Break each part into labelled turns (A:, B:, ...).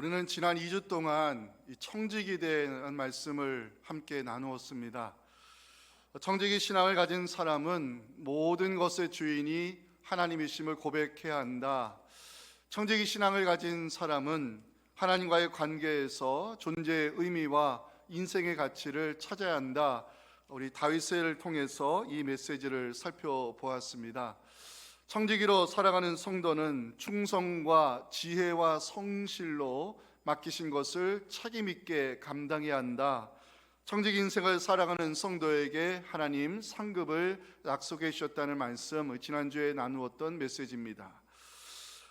A: 우리는 지난 2주 동안 이 청지기에 대한 말씀을 함께 나누었습니다. 청지기 신앙을 가진 사람은 모든 것의 주인이 하나님이심을 고백해야 한다. 청지기 신앙을 가진 사람은 하나님과의 관계에서 존재의 의미와 인생의 가치를 찾아야 한다. 우리 다윗을 통해서 이 메시지를 살펴보았습니다. 청지기로 살아가는 성도는 충성과 지혜와 성실로 맡기신 것을 책임 있게 감당해야 한다. 청지기 인생을 살아가는 성도에게 하나님 상급을 약속해 주셨다는 말씀 지난주에 나누었던 메시지입니다.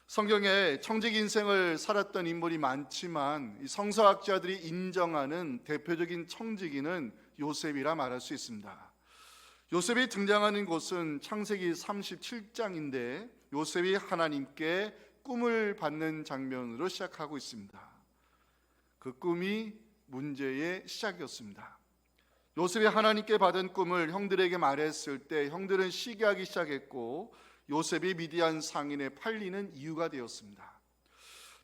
A: 성경에 청지기 인생을 살았던 인물이 많지만 성서학자들이 인정하는 대표적인 청지기는 요셉이라 말할 수 있습니다. 요셉이 등장하는 곳은 창세기 37장인데 요셉이 하나님께 꿈을 받는 장면으로 시작하고 있습니다. 그 꿈이 문제의 시작이었습니다. 요셉이 하나님께 받은 꿈을 형들에게 말했을 때 형들은 시기하기 시작했고 요셉이 미디안 상인에 팔리는 이유가 되었습니다.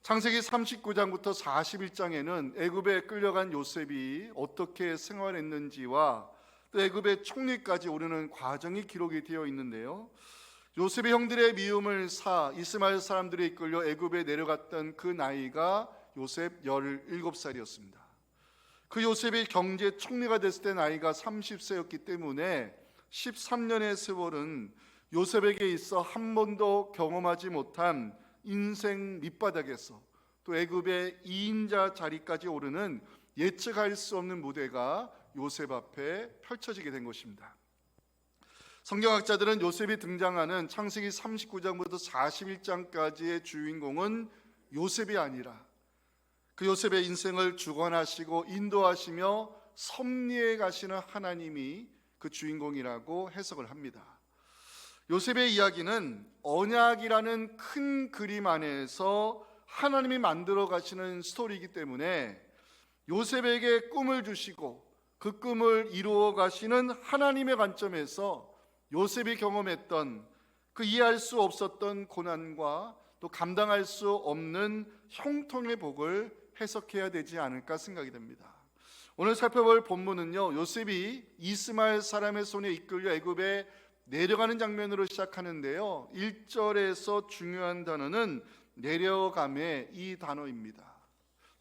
A: 창세기 39장부터 41장에는 애굽에 끌려간 요셉이 어떻게 생활했는지와 또 애굽의 총리까지 오르는 과정이 기록이 되어 있는데요. 요셉의 형들의 미움을 사 이스마엘 사람들이 이끌려 애굽에 내려갔던 그 나이가 요셉 17살이었습니다. 그 요셉이 경제 총리가 됐을 때 나이가 30세였기 때문에 13년의 세월은 요셉에게 있어 한 번도 경험하지 못한 인생 밑바닥에서 또 애굽의 2인자 자리까지 오르는 예측할 수 없는 무대가 요셉 앞에 펼쳐지게 된 것입니다. 성경학자들은 요셉이 등장하는 창세기 39장부터 41장까지의 주인공은 요셉이 아니라 그 요셉의 인생을 주관하시고 인도하시며 섭리해 가시는 하나님이 그 주인공이라고 해석을 합니다. 요셉의 이야기는 언약이라는 큰 그림 안에서 하나님이 만들어 가시는 스토리이기 때문에 요셉에게 꿈을 주시고 그 꿈을 이루어 가시는 하나님의 관점에서 요셉이 경험했던 그 이해할 수 없었던 고난과 또 감당할 수 없는 형통의 복을 해석해야 되지 않을까 생각이 됩니다. 오늘 살펴볼 본문은요. 요셉이 이스마엘 사람의 손에 이끌려 애굽에 내려가는 장면으로 시작하는데요. 1절에서 중요한 단어는 내려감의 이 단어입니다.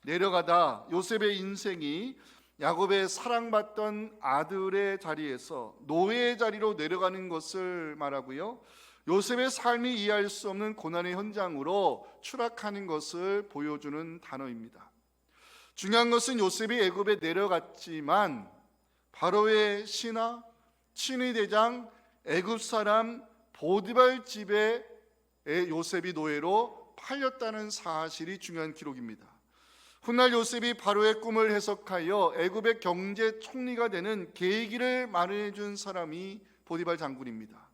A: 내려가다 요셉의 인생이 야곱의 사랑받던 아들의 자리에서 노예의 자리로 내려가는 것을 말하고요. 요셉의 삶이 이해할 수 없는 고난의 현장으로 추락하는 것을 보여주는 단어입니다. 중요한 것은 요셉이 애굽에 내려갔지만 바로의 신하 친위 대장 애굽 사람 보디발 집에 요셉이 노예로 팔렸다는 사실이 중요한 기록입니다. 훗날 요셉이 바로의 꿈을 해석하여 애굽의 경제 총리가 되는 계기를 마련해 준 사람이 보디발 장군입니다.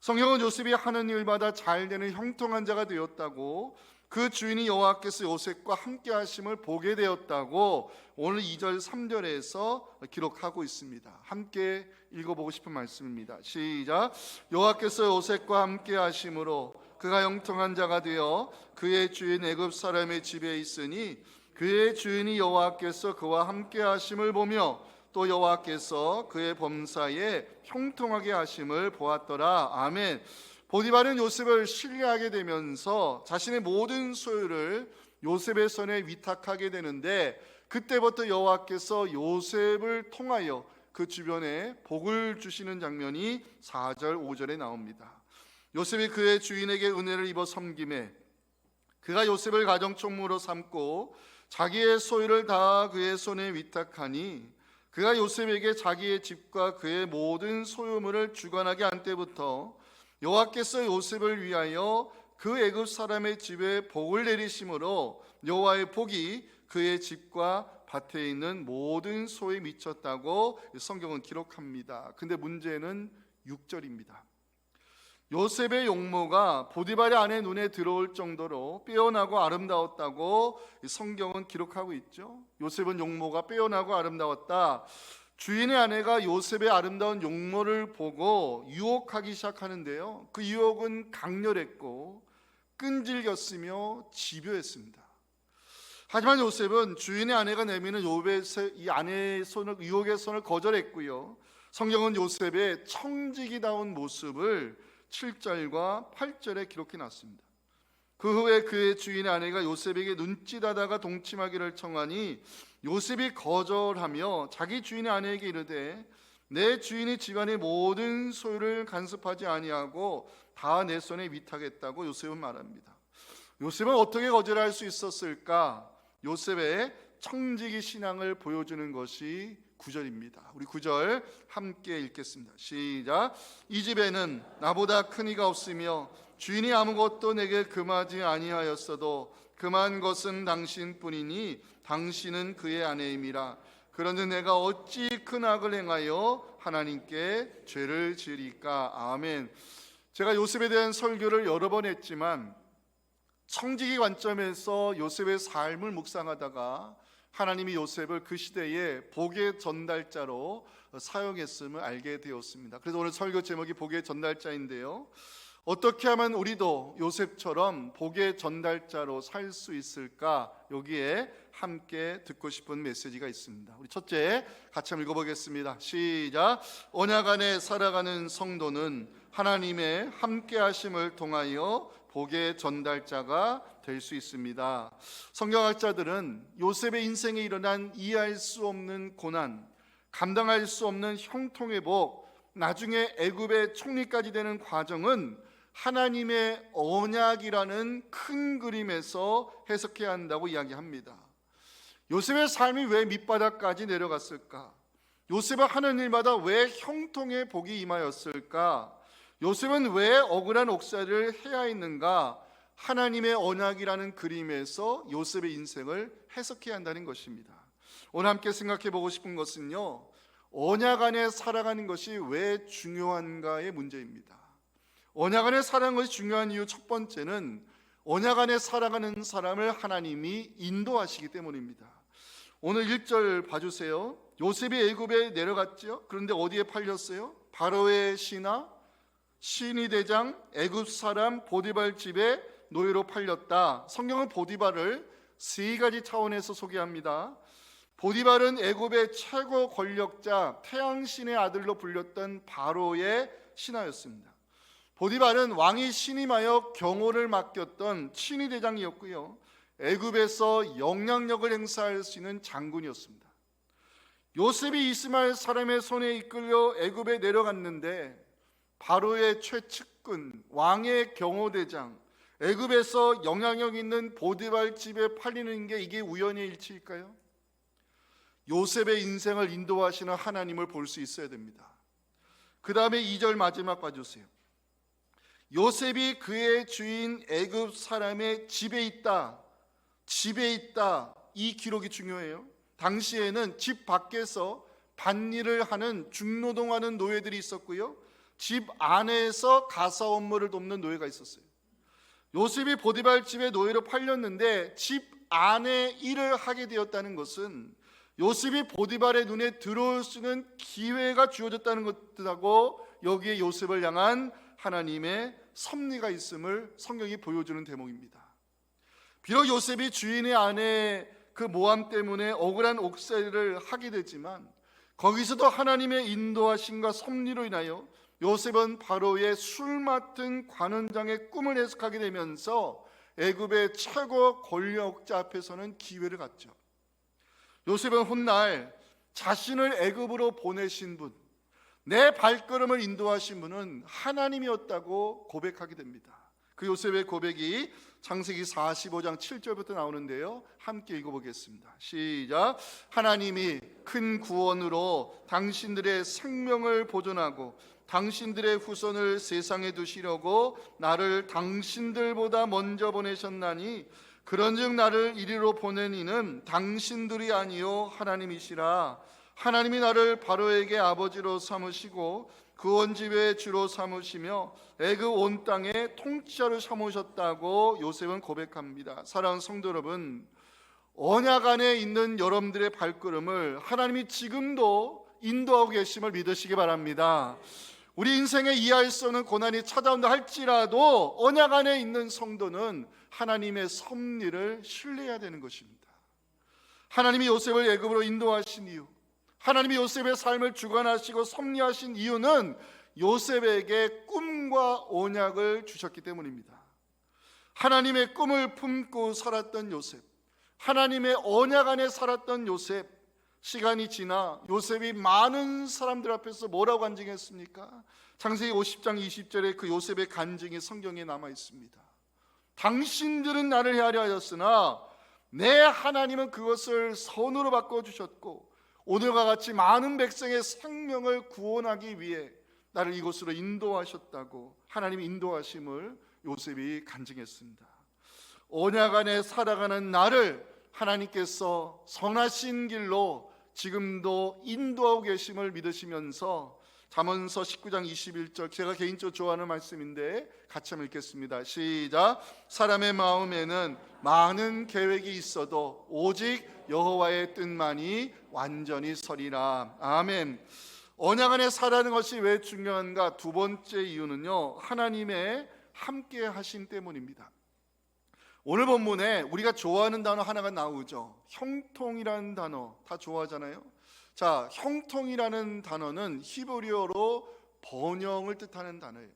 A: 성경은 요셉이 하는 일마다 잘 되는 형통한 자가 되었다고 그 주인이 여호와께서 요셉과 함께 하심을 보게 되었다고 오늘 2절 3절에서 기록하고 있습니다. 함께 읽어보고 싶은 말씀입니다. 시작. 여호와께서 요셉과 함께 하심으로 그가 형통한 자가 되어 그의 주인 애굽 사람의 집에 있으니 그의 주인이 여호와께서 그와 함께 하심을 보며 또 여호와께서 그의 범사에 형통하게 하심을 보았더라. 아멘. 보디발은 요셉을 신뢰하게 되면서 자신의 모든 소유를 요셉의 손에 위탁하게 되는데 그때부터 여호와께서 요셉을 통하여 그 주변에 복을 주시는 장면이 4절 5절에 나옵니다. 요셉이 그의 주인에게 은혜를 입어 섬김에 그가 요셉을 가정 총무로 삼고 자기의 소유를 다 그의 손에 위탁하니 그가 요셉에게 자기의 집과 그의 모든 소유물을 주관하게 한 때부터 여호와께서 요셉을 위하여 그 애굽 사람의 집에 복을 내리심으로 여호와의 복이 그의 집과 밭에 있는 모든 소에 미쳤다고 성경은 기록합니다. 근데 문제는 6절입니다. 요셉의 용모가 보디발의 아내 눈에 들어올 정도로 빼어나고 아름다웠다고 성경은 기록하고 있죠. 요셉은 용모가 빼어나고 아름다웠다. 주인의 아내가 요셉의 아름다운 용모를 보고 유혹하기 시작하는데요. 그 유혹은 강렬했고 끈질겼으며 집요했습니다. 하지만 요셉은 주인의 아내가 내미는 요배의 이 아내의 손을 유혹의 손을 거절했고요. 성경은 요셉의 청지기다운 모습을 7절과 8절에 기록해 놨습니다. 그 후에 그의 주인의 아내가 요셉에게 눈짓하다가 동침하기를 청하니 요셉이 거절하며 자기 주인의 아내에게 이르되 내 주인이 집안의 모든 소유를 간섭하지 아니하고 다 내 손에 위탁했다고 요셉은 말합니다. 요셉은 어떻게 거절할 수 있었을까? 요셉의 청지기 신앙을 보여주는 것이 구절입니다. 우리 구절 함께 읽겠습니다. 시작. 이 집에는 나보다 큰 이가 없으며 주인이 아무것도 내게 금하지 아니하였어도 금한 것은 당신뿐이니 당신은 그의 아내임이라. 그런데 내가 어찌 큰 악을 행하여 하나님께 죄를 지으리까? 아멘. 제가 요셉에 대한 설교를 여러 번 했지만 청지기 관점에서 요셉의 삶을 묵상하다가 하나님이 요셉을 그 시대에 복의 전달자로 사용했음을 알게 되었습니다. 그래서 오늘 설교 제목이 복의 전달자인데요. 어떻게 하면 우리도 요셉처럼 복의 전달자로 살 수 있을까? 여기에 함께 듣고 싶은 메시지가 있습니다. 우리 첫째 같이 한번 읽어보겠습니다. 시작. 언약 안에 살아가는 성도는 하나님의 함께하심을 통하여 복의 전달자가 될 수 있습니다. 성경학자들은 요셉의 인생에 일어난 이해할 수 없는 고난, 감당할 수 없는 형통의 복, 나중에 애굽의 총리까지 되는 과정은 하나님의 언약이라는 큰 그림에서 해석해야 한다고 이야기합니다. 요셉의 삶이 왜 밑바닥까지 내려갔을까? 요셉은 하는 일마다 왜 형통의 복이 임하였을까? 요셉은 왜 억울한 옥살이를 해야 했는가? 하나님의 언약이라는 그림에서 요셉의 인생을 해석해야 한다는 것입니다. 오늘 함께 생각해 보고 싶은 것은요. 언약 안에 살아가는 것이 왜 중요한가의 문제입니다. 언약 안에 살아가는 것이 중요한 이유 첫 번째는 언약 안에 살아가는 사람을 하나님이 인도하시기 때문입니다. 오늘 1절 봐주세요. 요셉이 애굽에 내려갔죠. 그런데 어디에 팔렸어요? 바로의 신하 신이 대장 애굽 사람 보디발 집에 노예로 팔렸다. 성경은 보디발을 세 가지 차원에서 소개합니다. 보디발은 애굽의 최고 권력자 태양신의 아들로 불렸던 바로의 신하였습니다. 보디발은 왕이 신임하여 경호를 맡겼던 친위 대장이었고요. 애굽에서 영향력을 행사할 수 있는 장군이었습니다. 요셉이 이스마엘 사람의 손에 이끌려 애굽에 내려갔는데 바로의 최측근 왕의 경호대장 애굽에서 영향력 있는 보디발 집에 팔리는 게 이게 우연의 일치일까요? 요셉의 인생을 인도하시는 하나님을 볼 수 있어야 됩니다. 그 다음에 2절 마지막 봐주세요. 요셉이 그의 주인 애굽 사람의 집에 있다. 집에 있다. 이 기록이 중요해요. 당시에는 집 밖에서 밭일을 하는 중노동하는 노예들이 있었고요. 집 안에서 가사 업무를 돕는 노예가 있었어요. 요셉이 보디발 집에 노예로 팔렸는데 집 안에 일을 하게 되었다는 것은 요셉이 보디발의 눈에 들어올 수 있는 기회가 주어졌다는 것하고 여기에 요셉을 향한 하나님의 섭리가 있음을 성경이 보여주는 대목입니다. 비록 요셉이 주인의 아내 그 모함 때문에 억울한 옥살이를 하게 되지만 거기서도 하나님의 인도하심과 섭리로 인하여 요셉은 바로의 술 맡은 관원장의 꿈을 해석하게 되면서 애굽의 최고 권력자 앞에서는 기회를 갖죠. 요셉은 훗날 자신을 애굽으로 보내신 분, 내 발걸음을 인도하신 분은 하나님이었다고 고백하게 됩니다. 그 요셉의 고백이 창세기 45장 7절부터 나오는데요. 함께 읽어보겠습니다. 시작. 하나님이 큰 구원으로 당신들의 생명을 보존하고 당신들의 후손을 세상에 두시려고 나를 당신들보다 먼저 보내셨나니 그런즉 나를 이리로 보낸 이는 당신들이 아니요 하나님이시라 하나님이 나를 바로에게 아버지로 삼으시고 그원 집의 주로 삼으시며 애굽 온 땅의 통치자로 삼으셨다고 요셉은 고백합니다. 사랑하는 성도 여러분, 언약 안에 있는 여러분들의 발걸음을 하나님이 지금도 인도하고 계심을 믿으시기 바랍니다. 우리 인생에 이해할 수 없는 고난이 찾아온다 할지라도 언약 안에 있는 성도는 하나님의 섭리를 신뢰해야 되는 것입니다. 하나님이 요셉을 애굽으로 인도하신 이유, 하나님이 요셉의 삶을 주관하시고 섭리하신 이유는 요셉에게 꿈과 언약을 주셨기 때문입니다. 하나님의 꿈을 품고 살았던 요셉, 하나님의 언약 안에 살았던 요셉, 시간이 지나 요셉이 많은 사람들 앞에서 뭐라고 간증했습니까? 창세기 50장 20절에 그 요셉의 간증이 성경에 남아 있습니다. 당신들은 나를 헤아려 하였으나 내 하나님은 그것을 선으로 바꿔 주셨고 오늘과 같이 많은 백성의 생명을 구원하기 위해 나를 이곳으로 인도하셨다고 하나님의 인도하심을 요셉이 간증했습니다. 언약 안에 살아가는 나를 하나님께서 선하신 길로 지금도 인도하고 계심을 믿으시면서 잠언서 19장 21절 제가 개인적으로 좋아하는 말씀인데 같이 한번 읽겠습니다. 시작. 사람의 마음에는 많은 계획이 있어도 오직 여호와의 뜻만이 완전히 서리라. 아멘. 언약 안에 살아가는 것이 왜 중요한가? 두 번째 이유는요. 하나님의 함께 하심 때문입니다. 오늘 본문에 우리가 좋아하는 단어 하나가 나오죠. 형통이라는 단어 다 좋아하잖아요. 자, 형통이라는 단어는 히브리어로 번영을 뜻하는 단어예요.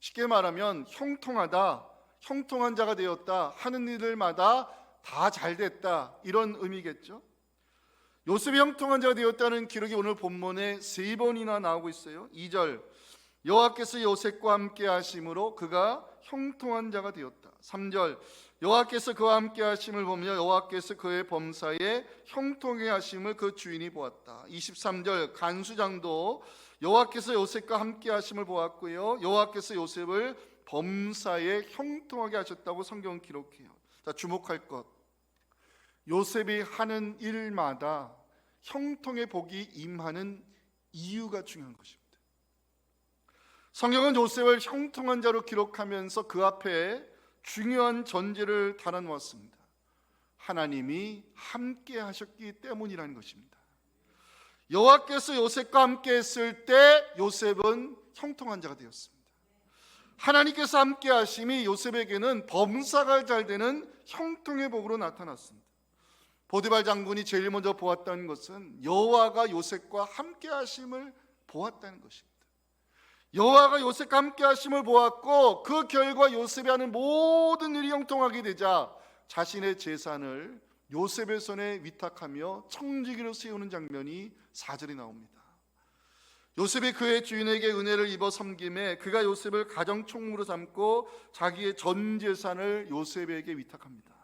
A: 쉽게 말하면 형통하다, 형통한 자가 되었다, 하는 일들마다 다 잘 됐다 이런 의미겠죠. 요셉이 형통한 자가 되었다는 기록이 오늘 본문에 세 번이나 나오고 있어요. 2절 여호와께서 요셉과 함께 하심으로 그가 형통한 자가 되었다. 3절 여호와께서 그와 함께 하심을 보며 여호와께서 그의 범사에 형통해 하심을 그 주인이 보았다. 23절 간수장도 여호와께서 요셉과 함께 하심을 보았고요. 여호와께서 요셉을 범사에 형통하게 하셨다고 성경은 기록해요. 자, 주목할 것. 요셉이 하는 일마다 형통의 복이 임하는 이유가 중요한 것입니다. 성경은 요셉을 형통한 자로 기록하면서 그 앞에 중요한 전제를 달아놓았습니다. 하나님이 함께 하셨기 때문이라는 것입니다. 여호와께서 요셉과 함께 했을 때 요셉은 형통한 자가 되었습니다. 하나님께서 함께 하심이 요셉에게는 범사가 잘 되는 형통의 복으로 나타났습니다. 보디발 장군이 제일 먼저 보았다는 것은 여호와가 요셉과 함께 하심을 보았다는 것입니다. 여호와가 요셉과 함께 하심을 보았고 그 결과 요셉이 하는 모든 일이 형통하게 되자 자신의 재산을 요셉의 손에 위탁하며 청지기로 세우는 장면이 사절에 나옵니다. 요셉이 그의 주인에게 은혜를 입어 섬김에 그가 요셉을 가정 총무로 삼고 자기의 전 재산을 요셉에게 위탁합니다.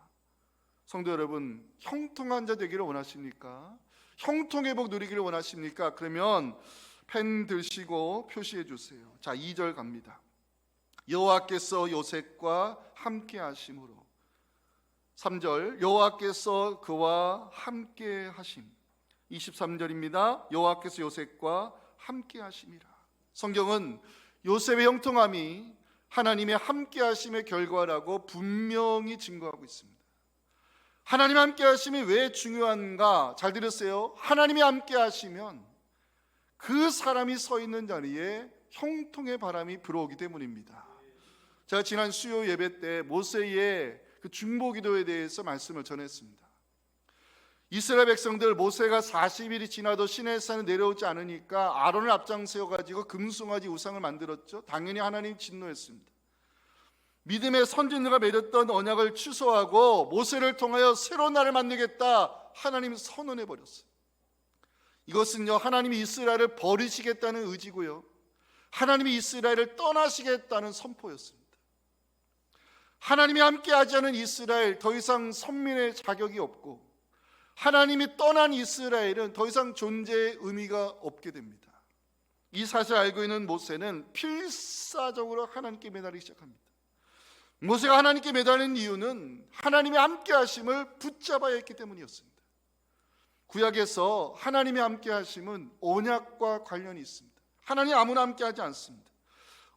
A: 성도 여러분, 형통한 자 되기를 원하십니까? 형통의 복 누리기를 원하십니까? 그러면 펜 드시고 표시해 주세요. 자, 2절 갑니다. 여호와께서 요셉과 함께 하심으로 3절 여호와께서 그와 함께 하심 23절입니다. 여호와께서 요셉과 함께 하심이라. 성경은 요셉의 형통함이 하나님의 함께 하심의 결과라고 분명히 증거하고 있습니다. 하나님 함께 하심이 왜 중요한가? 잘 들으세요. 하나님이 함께 하시면 그 사람이 서 있는 자리에 형통의 바람이 불어오기 때문입니다. 제가 지난 수요 예배 때 모세의 그 중보 기도에 대해서 말씀을 전했습니다. 이스라엘 백성들 모세가 40일이 지나도 시내산에 내려오지 않으니까 아론을 앞장 세워 가지고 금송아지 우상을 만들었죠. 당연히 하나님 진노했습니다. 믿음의 선진들과 맺었던 언약을 취소하고 모세를 통하여 새로운 날을 만들겠다 하나님이 선언해 버렸어요. 이것은요 하나님이 이스라엘을 버리시겠다는 의지고요. 하나님이 이스라엘을 떠나시겠다는 선포였습니다. 하나님이 함께하지 않은 이스라엘 더 이상 선민의 자격이 없고 하나님이 떠난 이스라엘은 더 이상 존재의 의미가 없게 됩니다. 이 사실을 알고 있는 모세는 필사적으로 하나님께 매달리기 시작합니다. 모세가 하나님께 매달린 이유는 하나님의 함께 하심을 붙잡아야 했기 때문이었습니다. 구약에서 하나님의 함께 하심은 언약과 관련이 있습니다. 하나님 아무나 함께 하지 않습니다.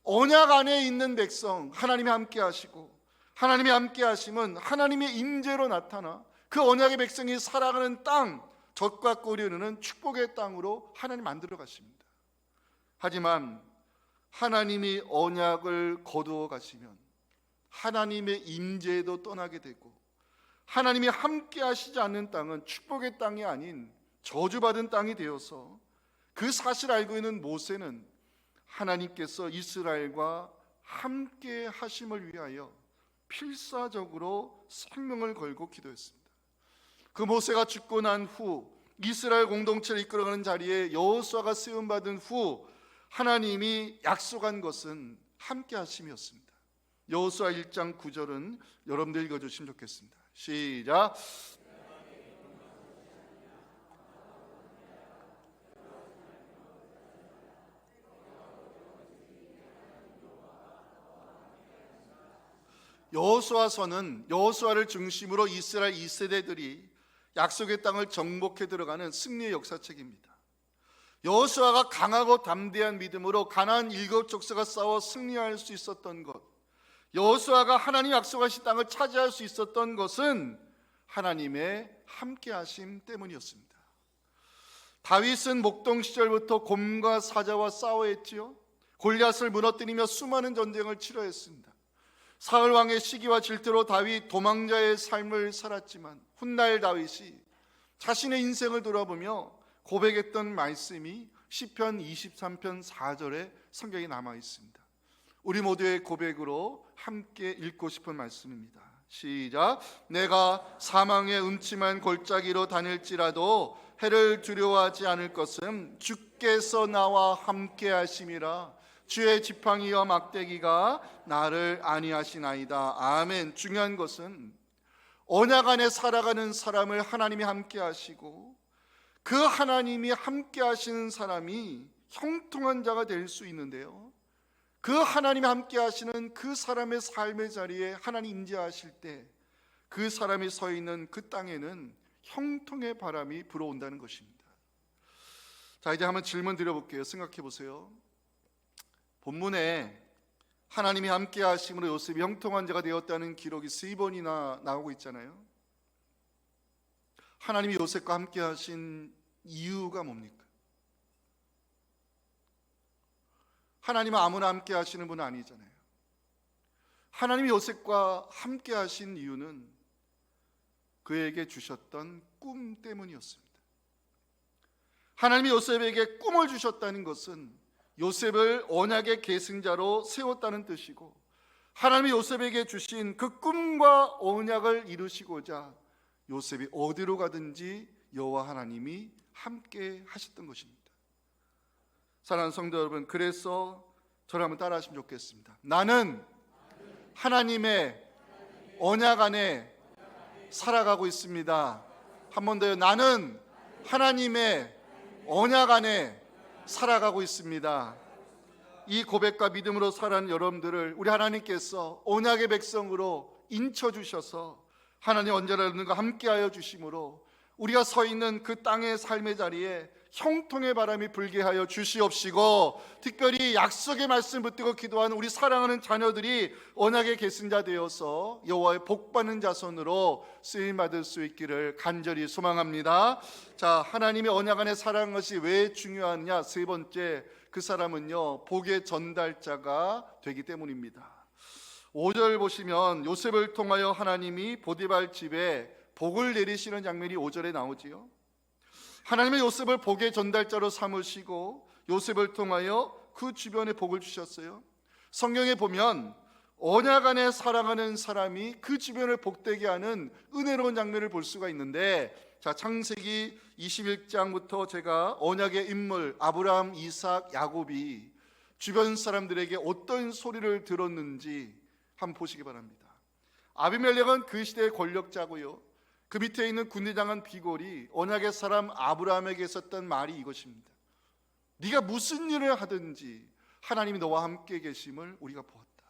A: 언약 안에 있는 백성 하나님이 함께 하시고 하나님이 함께 하심은 하나님의 임재로 나타나 그 언약의 백성이 살아가는 땅 젖과 꿀이 흐르는 축복의 땅으로 하나님 만들어 가십니다. 하지만 하나님이 언약을 거두어 가시면 하나님의 임재도 떠나게 되고 하나님이 함께 하시지 않는 땅은 축복의 땅이 아닌 저주받은 땅이 되어서 그 사실 알고 있는 모세는 하나님께서 이스라엘과 함께 하심을 위하여 필사적으로 생명을 걸고 기도했습니다. 그 모세가 죽고 난 후 이스라엘 공동체를 이끌어가는 자리에 여호수아가 세움 받은 후 하나님이 약속한 것은 함께 하심이었습니다. 여호수아 1장 9절은 여러분들 읽어 주시면 좋겠습니다. 시작. 여호수아서는 여호수아를 중심으로 이스라엘 2세대들이 약속의 땅을 정복해 들어가는 승리의 역사책입니다. 여호수아가 강하고 담대한 믿음으로 가나안 일곱 족속과 싸워 승리할 수 있었던 것, 여호수아가 하나님 약속하신 땅을 차지할 수 있었던 것은 하나님의 함께하심 때문이었습니다. 다윗은 목동 시절부터 곰과 사자와 싸워했지요. 골리앗을 무너뜨리며 수많은 전쟁을 치러했습니다. 사울 왕의 시기와 질투로 다윗 도망자의 삶을 살았지만 훗날 다윗이 자신의 인생을 돌아보며 고백했던 말씀이 시편 23편 4절에 성경에 남아 있습니다. 우리 모두의 고백으로 함께 읽고 싶은 말씀입니다. 시작. 내가 사망의 음침한 골짜기로 다닐지라도 해를 두려워하지 않을 것은 주께서 나와 함께 하심이라. 주의 지팡이와 막대기가 나를 안위하시나이다. 아멘. 중요한 것은 언약 안에 살아가는 사람을 하나님이 함께 하시고 그 하나님이 함께 하시는 사람이 형통한 자가 될 수 있는데요. 그 하나님이 함께 하시는 그 사람의 삶의 자리에 하나님 임재하실 때 그 사람이 서 있는 그 땅에는 형통의 바람이 불어온다는 것입니다. 자, 이제 한번 질문 드려볼게요. 생각해 보세요. 본문에 하나님이 함께 하심으로 요셉이 형통한 자가 되었다는 기록이 세 번이나 나오고 있잖아요. 하나님이 요셉과 함께 하신 이유가 뭡니까? 하나님은 아무나 함께 하시는 분은 아니잖아요. 하나님이 요셉과 함께 하신 이유는 그에게 주셨던 꿈 때문이었습니다. 하나님이 요셉에게 꿈을 주셨다는 것은 요셉을 언약의 계승자로 세웠다는 뜻이고 하나님이 요셉에게 주신 그 꿈과 언약을 이루시고자 요셉이 어디로 가든지 여호와 하나님이 함께 하셨던 것입니다. 사랑하는 성도 여러분, 그래서 한번 따라하시면 좋겠습니다. 나는 하나님의 언약 안에 살아가고 있습니다. 한 번 더요. 나는 하나님의 언약 안에 살아가고 있습니다. 이 고백과 믿음으로 살아가는 여러분들을 우리 하나님께서 언약의 백성으로 인쳐 주셔서 하나님 언제나 여러분과 함께하여 주심으로 우리가 서 있는 그 땅의 삶의 자리에 형통의 바람이 불게 하여 주시옵시고 특별히 약속의 말씀 붙들고 기도하는 우리 사랑하는 자녀들이 언약의 계승자 되어서 여호와의 복 받는 자손으로 쓰임 받을 수 있기를 간절히 소망합니다. 자, 하나님의 언약 안에 살아가는 것이 왜 중요하냐? 세 번째 그 사람은요. 복의 전달자가 되기 때문입니다. 5절 보시면 요셉을 통하여 하나님이 보디발 집에 복을 내리시는 장면이 5절에 나오지요. 하나님의 요셉을 복의 전달자로 삼으시고 요셉을 통하여 그 주변에 복을 주셨어요. 성경에 보면 언약 안에 살아가는 사람이 그 주변을 복되게 하는 은혜로운 장면을 볼 수가 있는데 자 창세기 21장부터 제가 언약의 인물 아브라함, 이삭, 야곱이 주변 사람들에게 어떤 소리를 들었는지 한번 보시기 바랍니다. 아비멜렉은 그 시대의 권력자고요. 그 밑에 있는 군대장관 비골이 언약의 사람 아브라함에게 있었던 말이 이것입니다. 네가 무슨 일을 하든지 하나님이 너와 함께 계심을 우리가 보았다.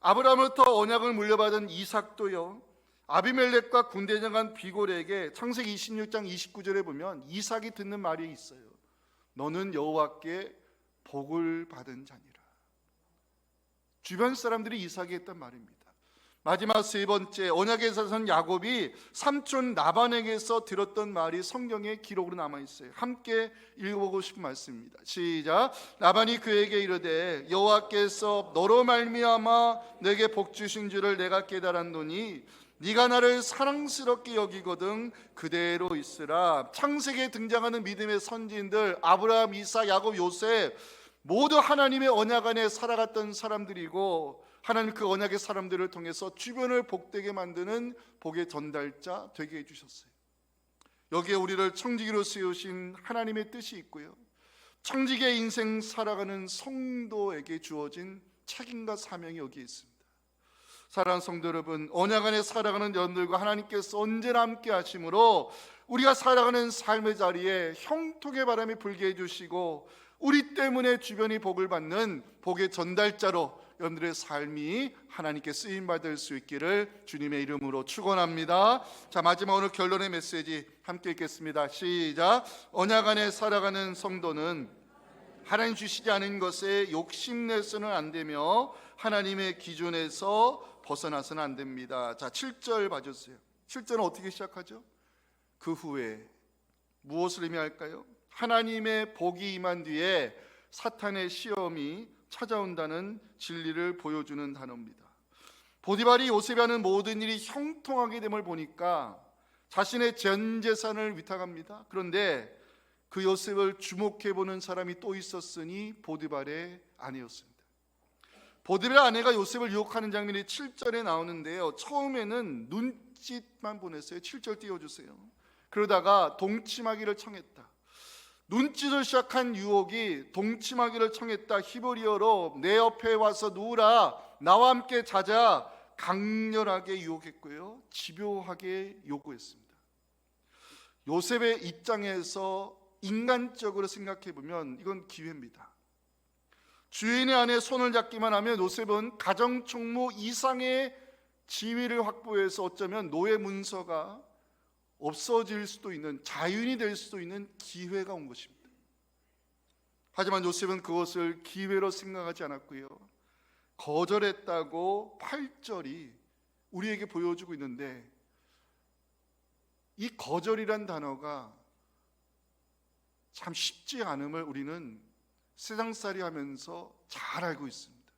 A: 아브라함부터 언약을 물려받은 이삭도요. 아비멜렉과 군대장관 비골에게 창세기 26장 29절에 보면 이삭이 듣는 말이 있어요. 너는 여호와께 복을 받은 자니라. 주변 사람들이 이삭이 했던 말입니다. 마지막 세 번째 자손 야곱이 삼촌 나반에게서 들었던 말이 성경에 기록으로 남아 있어요. 함께 읽어보고 싶은 말씀입니다. 시작. 나반이 그에게 이르되 여호와께서 너로 말미암아 내게 복 주신 줄을 내가 깨달았노니 네가 나를 사랑스럽게 여기거든 그대로 있으라. 창세기에 등장하는 믿음의 선지인들 아브라함, 이사, 야곱, 요셉 모두 하나님의 언약 안에 살아갔던 사람들이고 하나님 그 언약의 사람들을 통해서 주변을 복되게 만드는 복의 전달자 되게 해주셨어요. 여기에 우리를 청지기로 세우신 하나님의 뜻이 있고요. 청지기의 인생 살아가는 성도에게 주어진 책임과 사명이 여기에 있습니다. 사랑하는 성도 여러분, 언약 안에 살아가는 여러분들과 하나님께서 언제나 함께 하심으로 우리가 살아가는 삶의 자리에 형통의 바람이 불게 해주시고 우리 때문에 주변이 복을 받는 복의 전달자로 여러분들의 삶이 하나님께 쓰임 받을 수 있기를 주님의 이름으로 축원합니다. 자 마지막 오늘 결론의 메시지 함께 읽겠습니다. 시작. 언약 안에 살아가는 성도는 하나님 주시지 않은 것에 욕심내서는 안 되며 하나님의 기준에서 벗어나서는 안 됩니다. 자 7절 봐주세요. 7절은 어떻게 시작하죠? 그 후에 무엇을 의미할까요? 하나님의 복이 임한 뒤에 사탄의 시험이 찾아온다는 진리를 보여주는 단어입니다. 보디발이 요셉이 하는 모든 일이 형통하게 됨을 보니까 자신의 전 재산을 위탁합니다. 그런데 그 요셉을 주목해 보는 사람이 또 있었으니 보디발의 아내였습니다. 보디발의 아내가 요셉을 유혹하는 장면이 7절에 나오는데요. 처음에는 눈짓만 보냈어요. 7절 띄워 주세요. 그러다가 동침하기를 청했다. 눈짓을 시작한 유혹이 동침하기를 청했다. 히브리어로 내 옆에 와서 누우라. 나와 함께 자자. 강렬하게 유혹했고요. 집요하게 요구했습니다. 요셉의 입장에서 인간적으로 생각해 보면 이건 기회입니다. 주인의 안에 손을 잡기만 하면 요셉은 가정 총무 이상의 지위를 확보해서 어쩌면 노예 문서가 없어질 수도 있는 자윤이 될 수도 있는 기회가 온 것입니다. 하지만 요셉은 그것을 기회로 생각하지 않았고요. 거절했다고 8절이 우리에게 보여주고 있는데 이 거절이란 단어가 참 쉽지 않음을 우리는 세상살이 하면서 잘 알고 있습니다.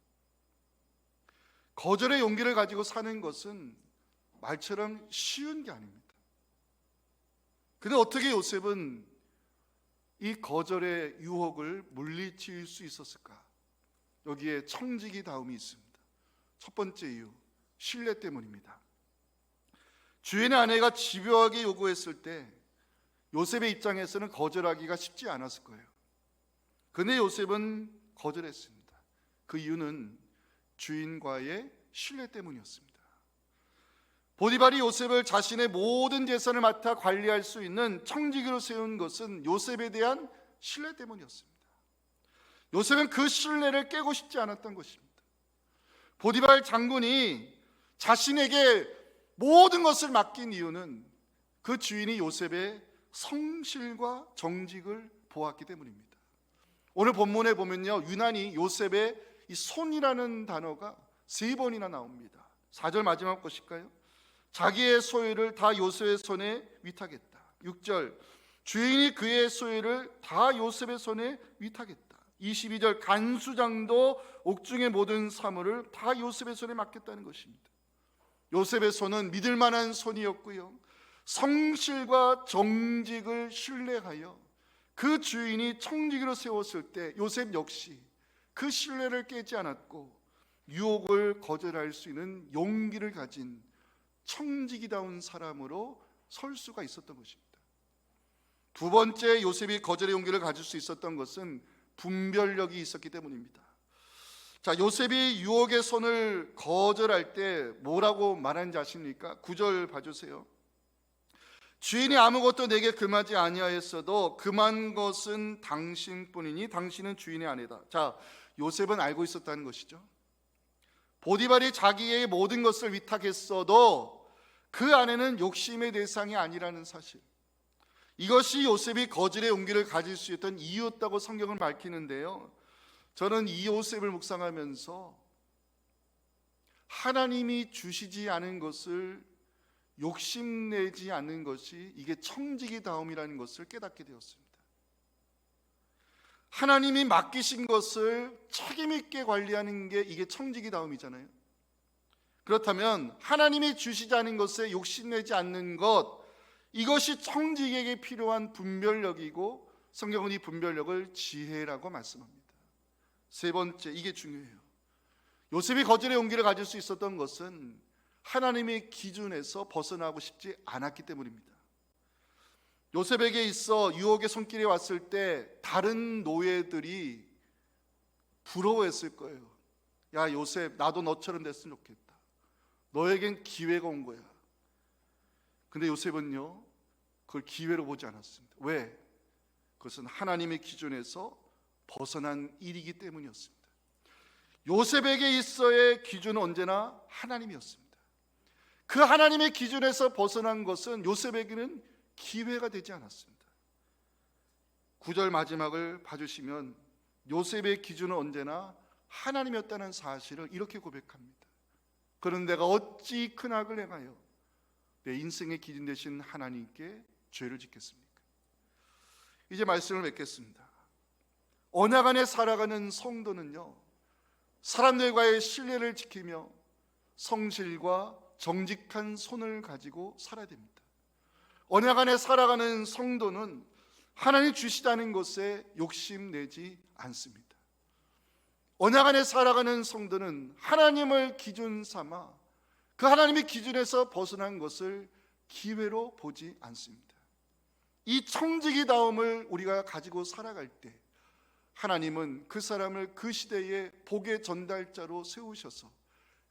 A: 거절의 용기를 가지고 사는 것은 말처럼 쉬운 게 아닙니다. 근데 어떻게 요셉은 이 거절의 유혹을 물리칠 수 있었을까? 여기에 청지기 다움이 있습니다. 첫 번째 이유, 신뢰 때문입니다. 주인의 아내가 집요하게 요구했을 때 요셉의 입장에서는 거절하기가 쉽지 않았을 거예요. 근데 요셉은 거절했습니다. 그 이유는 주인과의 신뢰 때문이었습니다. 보디발이 요셉을 자신의 모든 재산을 맡아 관리할 수 있는 청지기로 세운 것은 요셉에 대한 신뢰 때문이었습니다. 요셉은 그 신뢰를 깨고 싶지 않았던 것입니다. 보디발 장군이 자신에게 모든 것을 맡긴 이유는 그 주인이 요셉의 성실과 정직을 보았기 때문입니다. 오늘 본문에 보면요, 유난히 요셉의 이 손이라는 단어가 세 번이나 나옵니다. 4절 마지막 것일까요? 자기의 소유를 다 요셉의 손에 위탁했다. 6절 주인이 그의 소유를 다 요셉의 손에 위탁했다. 22절 간수장도 옥중의 모든 사물을 다 요셉의 손에 맡겼다는 것입니다. 요셉의 손은 믿을 만한 손이었고요. 성실과 정직을 신뢰하여 그 주인이 청지기로 세웠을 때 요셉 역시 그 신뢰를 깨지 않았고 유혹을 거절할 수 있는 용기를 가진 청지기다운 사람으로 설 수가 있었던 것입니다. 두 번째 요셉이 거절의 용기를 가질 수 있었던 것은 분별력이 있었기 때문입니다. 자, 요셉이 유혹의 손을 거절할 때 뭐라고 말한지 아십니까? 구절 봐주세요. 주인이 아무것도 내게 금하지 아니하였어도 금한 것은 당신뿐이니 당신은 주인의 아내다. 자, 요셉은 알고 있었다는 것이죠. 보디발이 자기의 모든 것을 위탁했어도 그 아내는 욕심의 대상이 아니라는 사실. 이것이 요셉이 거절의 용기를 가질 수 있던 이유였다고 성경은 밝히는데요. 저는 이 요셉을 묵상하면서 하나님이 주시지 않은 것을 욕심내지 않는 것이 이게 청지기 다움이라는 것을 깨닫게 되었습니다. 하나님이 맡기신 것을 책임 있게 관리하는 게 이게 청지기 다움이잖아요. 그렇다면 하나님이 주시자는 것에 욕심내지 않는 것 이것이 청지기에게 필요한 분별력이고 성경은 이 분별력을 지혜라고 말씀합니다. 세 번째 이게 중요해요. 요셉이 거절의 용기를 가질 수 있었던 것은 하나님의 기준에서 벗어나고 싶지 않았기 때문입니다. 요셉에게 있어 유혹의 손길이 왔을 때 다른 노예들이 부러워했을 거예요. 야 요셉 나도 너처럼 됐으면 좋겠다. 너에겐 기회가 온 거야. 근데 요셉은요 그걸 기회로 보지 않았습니다. 왜? 그것은 하나님의 기준에서 벗어난 일이기 때문이었습니다. 요셉에게 있어의 기준은 언제나 하나님이었습니다. 그 하나님의 기준에서 벗어난 것은 요셉에게는 기회가 되지 않았습니다. 구절 마지막을 봐주시면 요셉의 기준은 언제나 하나님이었다는 사실을 이렇게 고백합니다. 그런 내가 어찌 큰 악을 행하여 내 인생의 기준 되신 하나님께 죄를 짓겠습니까? 이제 말씀을 맺겠습니다. 언약 안에 살아가는 성도는요, 사람들과의 신뢰를 지키며 성실과 정직한 손을 가지고 살아야 됩니다. 언약 안에 살아가는 성도는 하나님 주시다는 것에 욕심내지 않습니다. 언약 안에 살아가는 성도는 하나님을 기준 삼아 그 하나님의 기준에서 벗어난 것을 기회로 보지 않습니다. 이 청지기다움을 우리가 가지고 살아갈 때 하나님은 그 사람을 그 시대의 복의 전달자로 세우셔서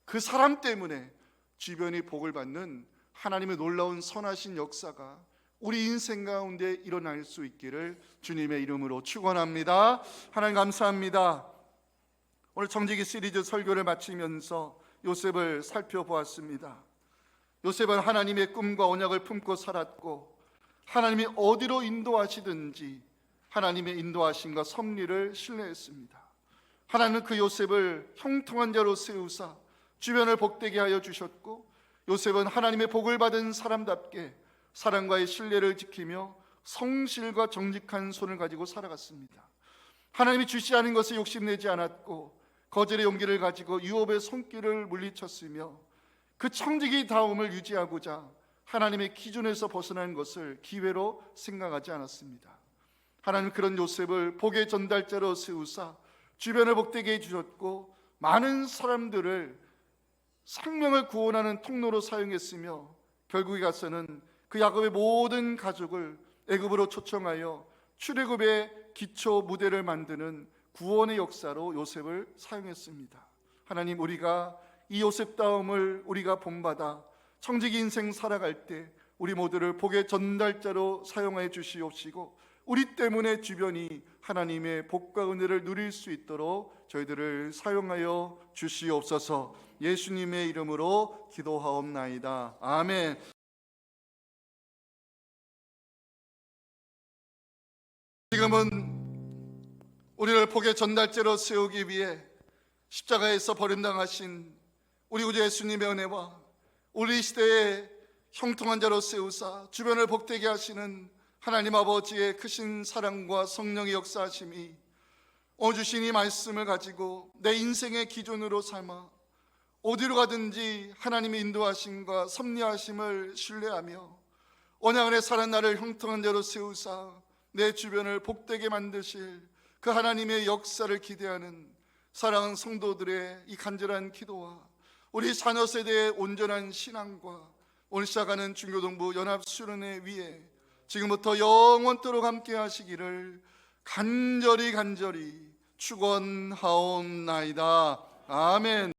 A: 그 사람 때문에 주변이 복을 받는 하나님의 놀라운 선하신 역사가 우리 인생 가운데 일어날 수 있기를 주님의 이름으로 축원합니다. 하나님 감사합니다. 오늘 청지기 시리즈 설교를 마치면서 요셉을 살펴보았습니다. 요셉은 하나님의 꿈과 언약을 품고 살았고 하나님이 어디로 인도하시든지 하나님의 인도하심과 섭리를 신뢰했습니다. 하나님은 그 요셉을 형통한 자로 세우사 주변을 복되게 하여 주셨고 요셉은 하나님의 복을 받은 사람답게 사랑과의 신뢰를 지키며 성실과 정직한 손을 가지고 살아갔습니다. 하나님이 주시 않은 것에 욕심내지 않았고 거절의 용기를 가지고 유업의 손길을 물리쳤으며 그 청지기 다움을 유지하고자 하나님의 기준에서 벗어난 것을 기회로 생각하지 않았습니다. 하나님 그런 요셉을 복의 전달자로 세우사 주변을 복되게 해주셨고 많은 사람들을 생명을 구원하는 통로로 사용했으며 결국에 가서는 그 야곱의 모든 가족을 애굽으로 초청하여 출애굽의 기초 무대를 만드는 구원의 역사로 요셉을 사용했습니다. 하나님 우리가 이 요셉다움을 우리가 본받아 청지기 인생 살아갈 때 우리 모두를 복의 전달자로 사용해 주시옵시고 우리 때문에 주변이 하나님의 복과 은혜를 누릴 수 있도록 저희들을 사용하여 주시옵소서. 예수님의 이름으로 기도하옵나이다. 아멘. 지금은 우리를 복의 전달자로 세우기 위해 십자가에서 버림당하신 우리 구주 예수님의 은혜와 우리 시대의 형통한 자로 세우사 주변을 복되게 하시는 하나님 아버지의 크신 사랑과 성령의 역사하심이 오 주신 이 말씀을 가지고 내 인생의 기준으로 삼아 어디로 가든지 하나님의 인도하심과 섭리하심을 신뢰하며 언약 안에 사는 나를 형통한 대로 세우사 내 주변을 복되게 만드실 그 하나님의 역사를 기대하는 사랑하는 성도들의 이 간절한 기도와 우리 자녀 세대의 온전한 신앙과 오늘 시작하는 중교동부 연합 수련회 위에 지금부터 영원토록 함께 하시기를 간절히 간절히 축원하옵나이다. 아멘.